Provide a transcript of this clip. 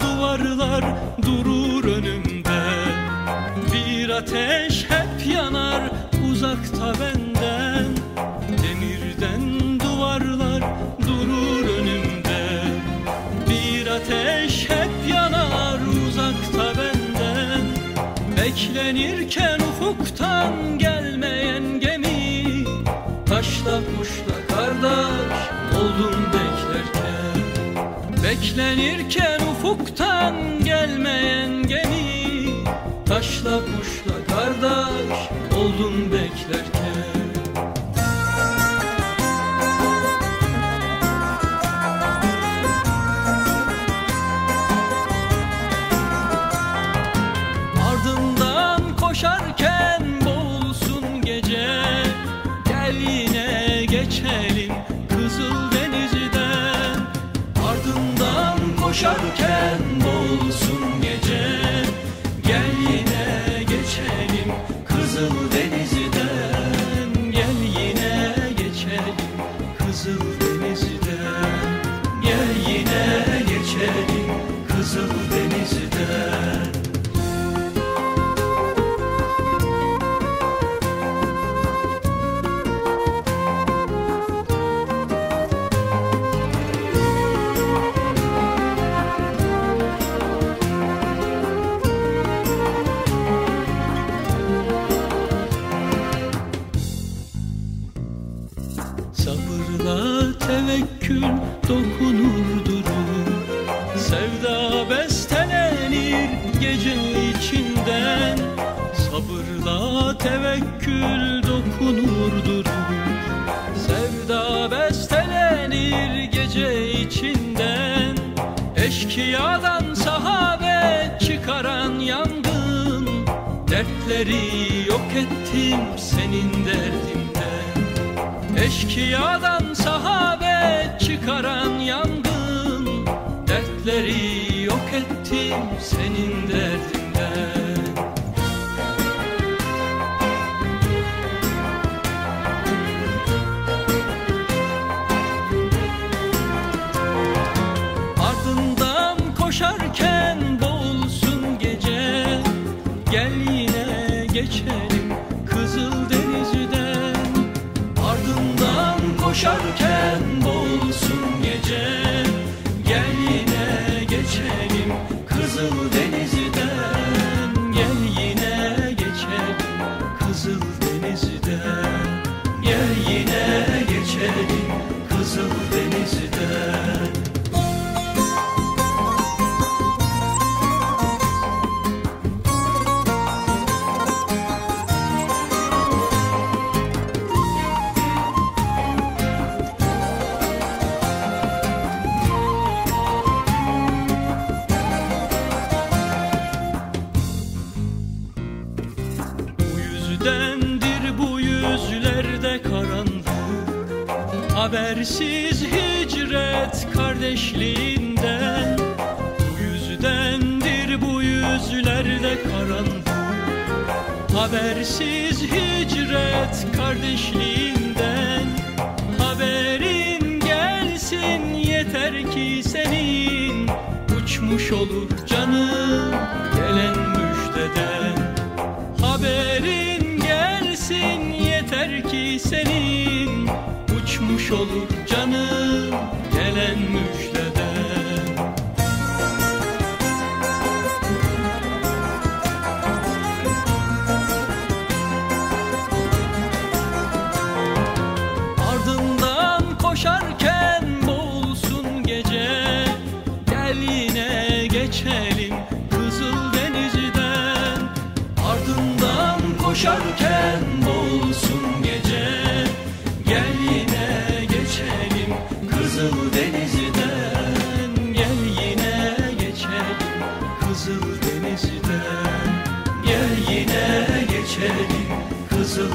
duvarlar durur önümde. Bir ateş hep yanar uzakta benden. Demirden duvarlar durur önümde. Bir ateş hep yanar uzakta benden. Beklenirken ufuktan gelmeyen gemi. Taşla kuşla kardeş oldum beklerken Beklenirken ufuktan gelmeyen gemi Taşla kuşla kardeş oldum beklerken koşarken tevekkül dokunur durur Sevda bestelenir gece içinden. Sabırla tevekkül dokunur durur Sevda bestelenir gece içinden. Eşkıyadan sahabe çıkaran yangın. Dertleri yok ettim senin derdinden Eşkıyadan sahabe çıkaran yangın Dertleri yok ettim senin derdinden koşarken boğulsun gece. Gel yine geçelim Kızıl Deniz'den yüzdendir bu yüzlerde karanlık. Habersiz hicret kardeşliğinden. Bu yüzdendir bu yüzlerde karanlık. Habersiz hicret kardeşliğinden. Haberin gelsin yeter ki senin. Uçmuş olur olur canım gelen müjdeden Ardından koşarken boğulsun gece. Gel yine geçelim Kızıl Deniz'den Ardından koşarken boğulsun Kızıl Deniz'den Gel yine geçelim. Kızıl